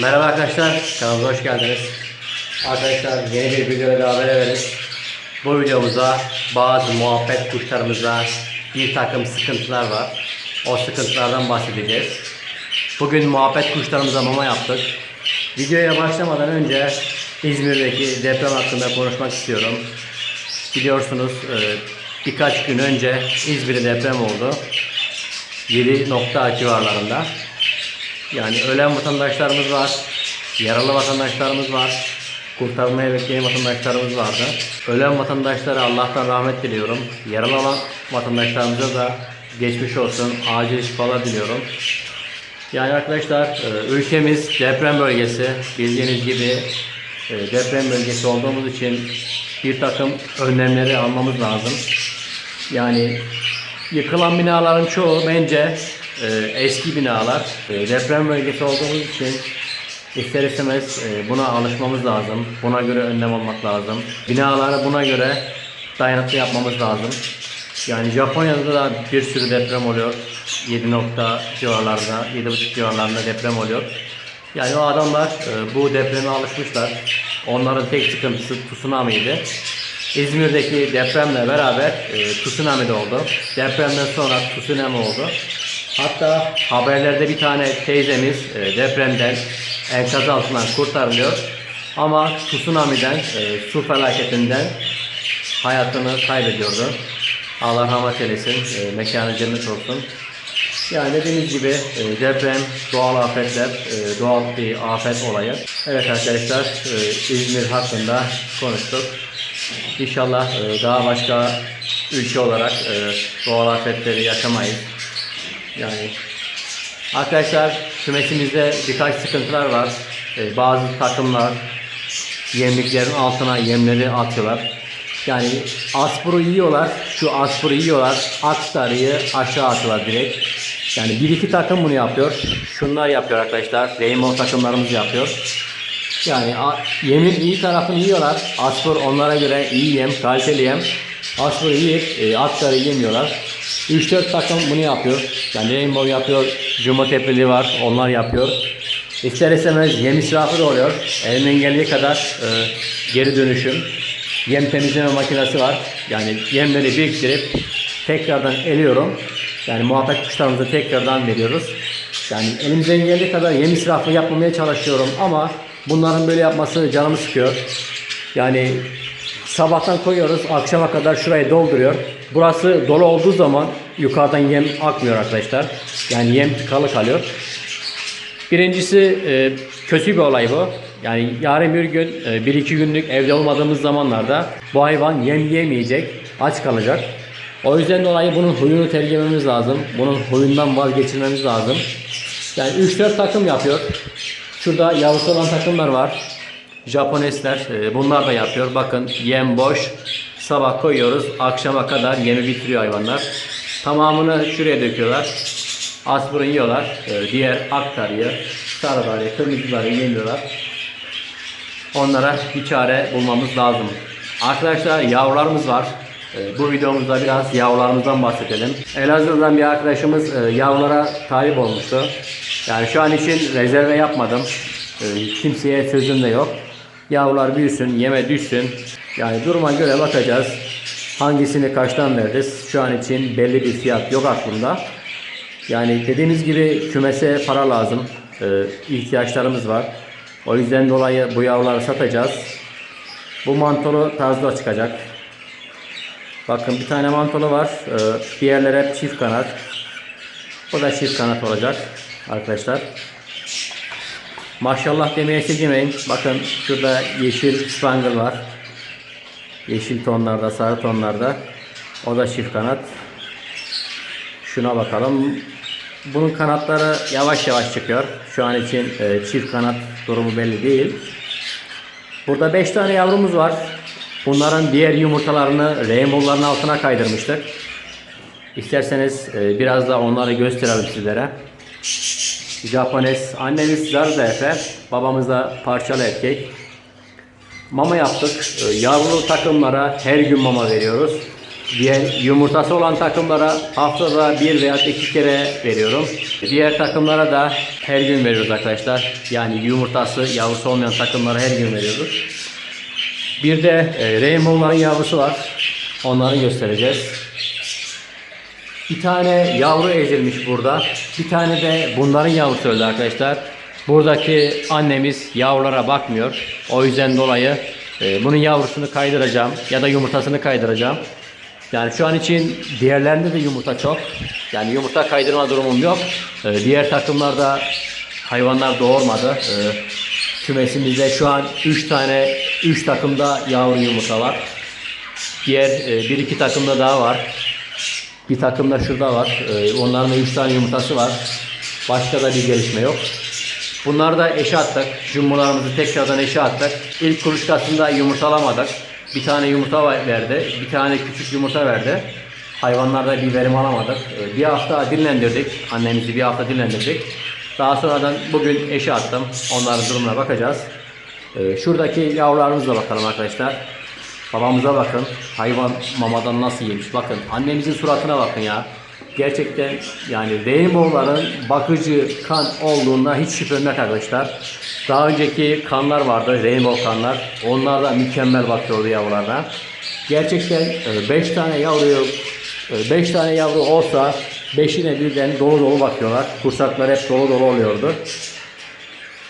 Merhaba arkadaşlar, kanalımıza hoş geldiniz. Arkadaşlar yeni bir videoya daha beraberiz. Bu videomuzda bazı muhabbet kuşlarımızda bir takım sıkıntılar var. O sıkıntılardan bahsedeceğiz. Bugün muhabbet kuşlarımıza mama yaptık. Videoya başlamadan önce İzmir'deki deprem hakkında konuşmak istiyorum. Biliyorsunuz e, birkaç gün önce İzmir'de deprem oldu. 7 civarlarında. Yani ölen vatandaşlarımız var, yaralı vatandaşlarımız var, kurtarmaya bekleyen vatandaşlarımız vardı. Ölen vatandaşlara Allah'tan rahmet diliyorum. Yaralı olan vatandaşlarımıza da geçmiş olsun, acil şifalar diliyorum. Yani arkadaşlar e, ülkemiz deprem bölgesi. Bildiğiniz gibi e, deprem bölgesi olduğumuz için bir takım önlemleri almamız lazım. Yani yıkılan binaların çoğu bence eski binalar. E, deprem bölgesi olduğumuz için ister istemez e, buna alışmamız lazım. Buna göre önlem almak lazım. Binaları buna göre dayanıklı yapmamız lazım. Yani Japonya'da da bir sürü deprem oluyor. 7 nokta civarlarda, 7,5 civarlarında deprem oluyor. Yani o adamlar e, bu depreme alışmışlar. Onların tek sıkıntısı tsunami'ydi. İzmir'deki depremle beraber e, tsunami de oldu. Depremden sonra tsunami oldu. Hatta haberlerde bir tane teyzemiz e, depremden enkaz altından kurtarılıyor. Ama tsunami'den, e, su felaketinden hayatını kaybediyordu. Allah rahmet eylesin, e, mekanı cennet olsun. Yani dediğimiz gibi deprem, doğal afetler, doğal bir afet olayı. Evet arkadaşlar, İzmir hakkında konuştuk. İnşallah daha başka ülke olarak doğal afetleri yaşamayız. Yani arkadaşlar kümesimizde birkaç sıkıntılar var. E, bazı takımlar yemliklerin altına yemleri atıyorlar. Yani aspuru yiyorlar, şu aspuru yiyorlar, aksarıyı aşağı atıyorlar direkt. Yani bir iki takım bunu yapıyor. Şunlar yapıyor arkadaşlar. Rainbow takımlarımız yapıyor. Yani yemin iyi tarafını yiyorlar. Aspur onlara göre iyi yem, kaliteli yem. Aspur yiyip e, aktarı yemiyorlar. 3-4 takım bunu yapıyor. Yani Rainbow yapıyor, Jumbo Tepeli var, onlar yapıyor. İster istemez yem israfı da oluyor. Elinden geldiği kadar e, geri dönüşüm. Yem temizleme makinesi var. Yani yemleri biriktirip tekrardan eliyorum. Yani muhabbet kuşlarımızı tekrardan veriyoruz. Yani elimizden geldiği kadar yem israfı yapmamaya çalışıyorum ama bunların böyle yapması canımı sıkıyor. Yani sabahtan koyuyoruz akşama kadar şurayı dolduruyor. Burası dolu olduğu zaman yukarıdan yem akmıyor arkadaşlar. Yani yem tıkalı kalıyor. Birincisi e, kötü bir olay bu. Yani yarın bir gün e, bir iki günlük evde olmadığımız zamanlarda bu hayvan yem yemeyecek, aç kalacak. O yüzden dolayı bunun huyunu tercümemiz lazım. Bunun huyundan vazgeçirmemiz lazım. Yani 3-4 takım yapıyor. Şurada yavrusu olan takımlar var. Japonesler e, bunlar da yapıyor. Bakın yem boş. Sabah koyuyoruz. Akşama kadar yemi bitiriyor hayvanlar. Tamamını şuraya döküyorlar. Aspirin yiyorlar. E, diğer aktarıyı, sarıları, kırmızıları yemiyorlar. Onlara bir çare bulmamız lazım. Arkadaşlar yavrularımız var. E, Bu videomuzda biraz yavrularımızdan bahsedelim. Elazığ'dan bir arkadaşımız yavrulara talip olmuştu. Yani şu an için rezerve yapmadım. Kimseye sözüm de yok. Yavrular büyüsün, yeme düşsün. Yani duruma göre bakacağız. Hangisini kaçtan veririz? Şu an için belli bir fiyat yok aklımda. Yani dediğimiz gibi kümese para lazım. Ee, ihtiyaçlarımız var. O yüzden dolayı bu yavruları satacağız. Bu mantolu tarzda çıkacak. Bakın bir tane mantolu var. Ee, diğerleri hep çift kanat. O da çift kanat olacak arkadaşlar. Maşallah demeye çekinmeyin. Bakın şurada yeşil spangle var. Yeşil tonlarda, sarı tonlarda. O da çift kanat. Şuna bakalım. Bunun kanatları yavaş yavaş çıkıyor. Şu an için e, çift kanat durumu belli değil. Burada 5 tane yavrumuz var. Bunların diğer yumurtalarını rainbow'ların altına kaydırmıştık. İsterseniz e, biraz da onları gösterelim sizlere. Japones. Annemiz Zarda Efe. Babamız da parçalı erkek. Mama yaptık. E, Yavru takımlara her gün mama veriyoruz. Diğer yumurtası olan takımlara haftada bir veya iki kere veriyorum. Diğer takımlara da her gün veriyoruz arkadaşlar. Yani yumurtası, yavrusu olmayan takımlara her gün veriyoruz. Bir de e, Rainbow'ların yavrusu var. Onları göstereceğiz. Bir tane yavru ezilmiş burada. Bir tane de bunların yavrusu öldü arkadaşlar. Buradaki annemiz yavrulara bakmıyor. O yüzden dolayı e, bunun yavrusunu kaydıracağım ya da yumurtasını kaydıracağım. Yani şu an için diğerlerinde de yumurta çok. Yani yumurta kaydırma durumum yok. E, diğer takımlarda hayvanlar doğurmadı. E, kümesimizde şu an 3 tane 3 takımda yavru yumurta var. Diğer e, bir iki takımda daha var. Bir takımda şurada var. Ee, onların da 3 tane yumurtası var. Başka da bir gelişme yok. Bunları da eşe attık. Jumbolarımızı tekrardan eşe attık. İlk kuluçkasında yumurtalamadık. Bir tane yumurta verdi. Bir tane küçük yumurta verdi. Hayvanlarda bir verim alamadık. Ee, Bir hafta dinlendirdik. Annemizi bir hafta dinlendirdik. Daha sonradan bugün eşe attım. Onların durumuna bakacağız. Ee, Şuradaki yavrularımıza bakalım arkadaşlar. Babamıza bakın. Hayvan mamadan nasıl yemiş. Bakın annemizin suratına bakın ya. Gerçekten yani Rainbow'ların bakıcı kan olduğunda hiç şüphem yok arkadaşlar. Daha önceki kanlar vardı. Rainbow kanlar. Onlar da mükemmel bakıyordu yavrularına. Gerçekten 5 tane yavruyu 5 tane yavru olsa 5'ine birden dolu dolu bakıyorlar. Kursaklar hep dolu dolu oluyordu.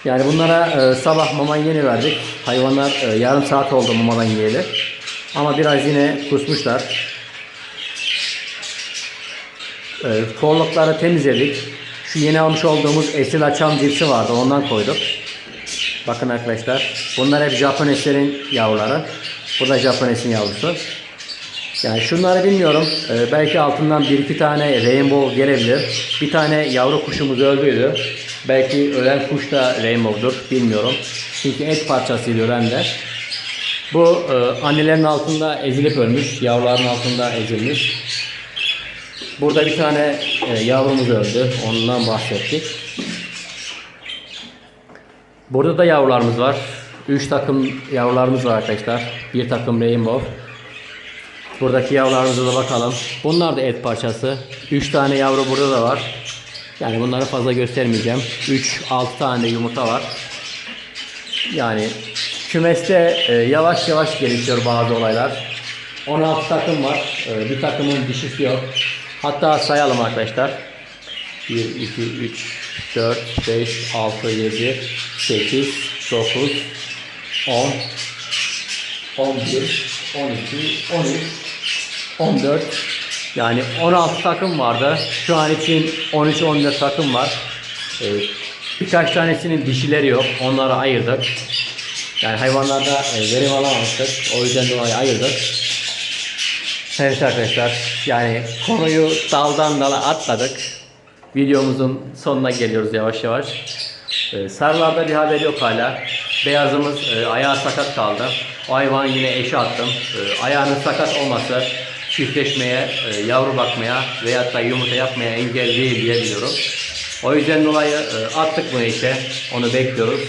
Yani bunlara e, sabah mama yeni verdik. Hayvanlar e, yarım saat oldu mamadan yiyeli. Ama biraz yine kusmuşlar. E, korlukları temizledik. Şu yeni almış olduğumuz esil açam cipsi vardı. Ondan koyduk. Bakın arkadaşlar. Bunlar hep Japoneslerin yavruları. Bu da Japones'in yavrusu. Yani şunları bilmiyorum. Ee, belki altından bir iki tane rainbow gelebilir. Bir tane yavru kuşumuz öldüydü. Belki ölen kuş da rainbow'dur. Bilmiyorum. Çünkü et parçasıydı ölen de. Bu e, annelerin altında ezilip ölmüş. Yavruların altında ezilmiş. Burada bir tane e, yavrumuz öldü. Ondan bahsettik. Burada da yavrularımız var. 3 takım yavrularımız var arkadaşlar. Bir takım rainbow. Buradaki yavrularımıza da bakalım. Bunlar da et parçası. 3 tane yavru burada da var. Yani bunları fazla göstermeyeceğim. 3-6 tane yumurta var. Yani kümeste e, yavaş yavaş gelişiyor bazı olaylar. 16 takım var. E, bir takımın dişisi yok. Hatta sayalım arkadaşlar. 1, 2, 3, 4, 5, 6, 7, 8, 9, 10, 11, 12, 13, 14 yani 16 takım vardı. Şu an için 13-14 takım var. Ee, birkaç tanesinin dişileri yok. Onları ayırdık. Yani hayvanlarda e, verim alamamıştık. O yüzden dolayı ayırdık. Evet arkadaşlar. Yani konuyu daldan dala atladık. Videomuzun sonuna geliyoruz yavaş yavaş. Ee, sarılarda bir haber yok hala. Beyazımız e, ayağı sakat kaldı. O hayvanı yine eşe attım. E, ayağının sakat olması çiftleşmeye, e, yavru bakmaya veyahut da yumurta yapmaya engel değil diye biliyorum. O yüzden dolayı attık bunu işe. Onu bekliyoruz.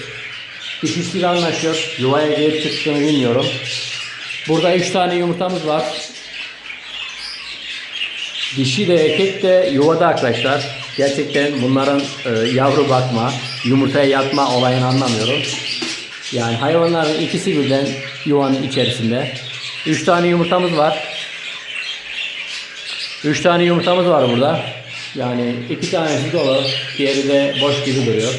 Dişisiyle anlaşıyor. Yuvaya girip çıktığını bilmiyorum. Burada 3 tane yumurtamız var. Dişi de erkek de yuvada arkadaşlar. Gerçekten bunların e, yavru bakma, yumurtaya yatma olayını anlamıyorum. Yani hayvanların ikisi birden yuvanın içerisinde. 3 tane yumurtamız var. 3 tane yumurtamız var burada. Yani iki tanesi dolu, diğeri de boş gibi duruyor.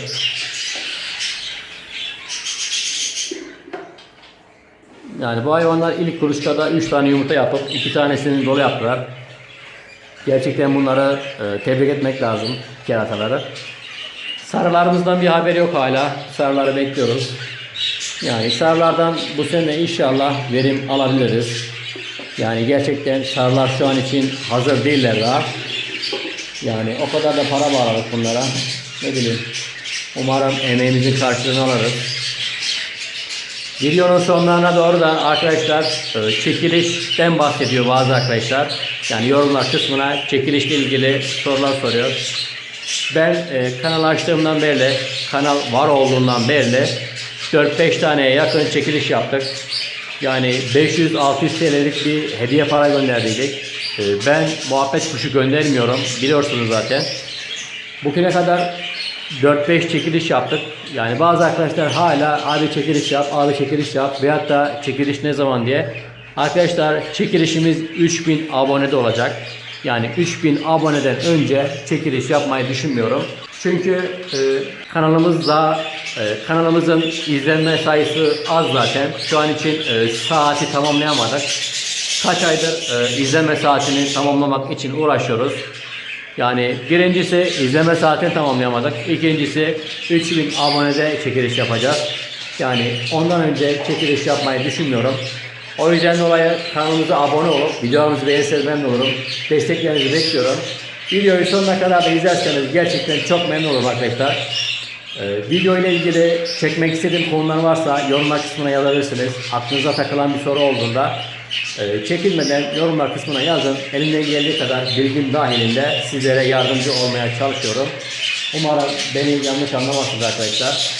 Yani bu hayvanlar ilk kuluçkada 3 tane yumurta yapıp iki tanesini dolu yaptılar. Gerçekten bunları e, tebrik etmek lazım kerataları. Sarılarımızdan bir haber yok hala. Sarıları bekliyoruz. Yani sarılardan bu sene inşallah verim alabiliriz. Yani gerçekten sarılar şu an için hazır değiller daha. Yani o kadar da para bağladık bunlara. Ne bileyim. Umarım emeğimizin karşılığını alırız. Videonun sonlarına doğru da arkadaşlar e, çekilişten bahsediyor bazı arkadaşlar. Yani yorumlar kısmına çekilişle ilgili sorular soruyor. Ben e, kanal açtığımdan beri, kanal var olduğundan beri 4-5 taneye yakın çekiliş yaptık. Yani 500-600 TL'lik bir hediye para gönderdiydik. Ee, Ben muhabbet kuşu göndermiyorum. Biliyorsunuz zaten. Bugüne kadar 4-5 çekiliş yaptık. Yani bazı arkadaşlar hala abi çekiliş yap, abi çekiliş yap veyahut da çekiliş ne zaman diye. Arkadaşlar çekilişimiz 3000 abonede olacak. Yani 3000 aboneden önce çekiliş yapmayı düşünmüyorum. Çünkü e, kanalımızda e, kanalımızın izlenme sayısı az zaten. Şu an için e, saati tamamlayamadık. Kaç aydır e, izlenme saatini tamamlamak için uğraşıyoruz. Yani birincisi izleme saatini tamamlayamadık. İkincisi 3000 abonede çekiliş yapacağız. Yani ondan önce çekiliş yapmayı düşünmüyorum. O yüzden dolayı kanalımıza abone olup videolarımızı beğenirseniz memnun olurum. Desteklerinizi bekliyorum. Videoyu sonuna kadar da izlerseniz gerçekten çok memnun olurum arkadaşlar. Ee, video ile ilgili çekmek istediğim konular varsa yorumlar kısmına yazabilirsiniz. Aklınıza takılan bir soru olduğunda e, çekinmeden yorumlar kısmına yazın. Elimden geldiği kadar bilgim dahilinde sizlere yardımcı olmaya çalışıyorum. Umarım beni yanlış anlamazsınız arkadaşlar.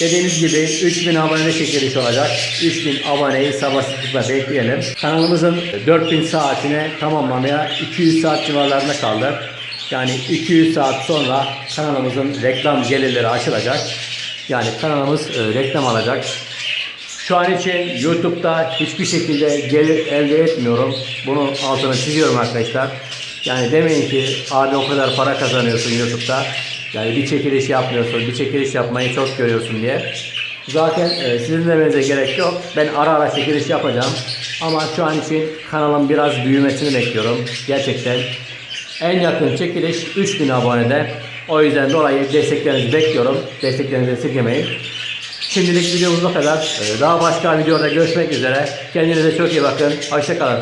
Dediğimiz gibi 3000 abonede çekiliş olacak. 3000 aboneyi sabırsızlıkla bekleyelim. Kanalımızın 4000 saatine tamamlamaya 200 saat civarlarında kaldı. Yani 200 saat sonra kanalımızın reklam gelirleri açılacak. Yani kanalımız e, reklam alacak. Şu an için YouTube'da hiçbir şekilde gelir elde etmiyorum. Bunun altını çiziyorum arkadaşlar. Yani demeyin ki abi o kadar para kazanıyorsun YouTube'da. Yani bir çekiliş yapmıyorsun, bir çekiliş yapmayı çok görüyorsun diye. Zaten e, sizin demenize gerek yok. Ben ara ara çekiliş yapacağım. Ama şu an için kanalın biraz büyümesini bekliyorum. Gerçekten en yakın çekiliş 3000 abonede. O yüzden dolayı desteklerinizi bekliyorum. Desteklerinizi esirgemeyin. Şimdilik videomuz bu kadar. Ee, Daha başka videoda görüşmek üzere. Kendinize çok iyi bakın. Hoşçakalın.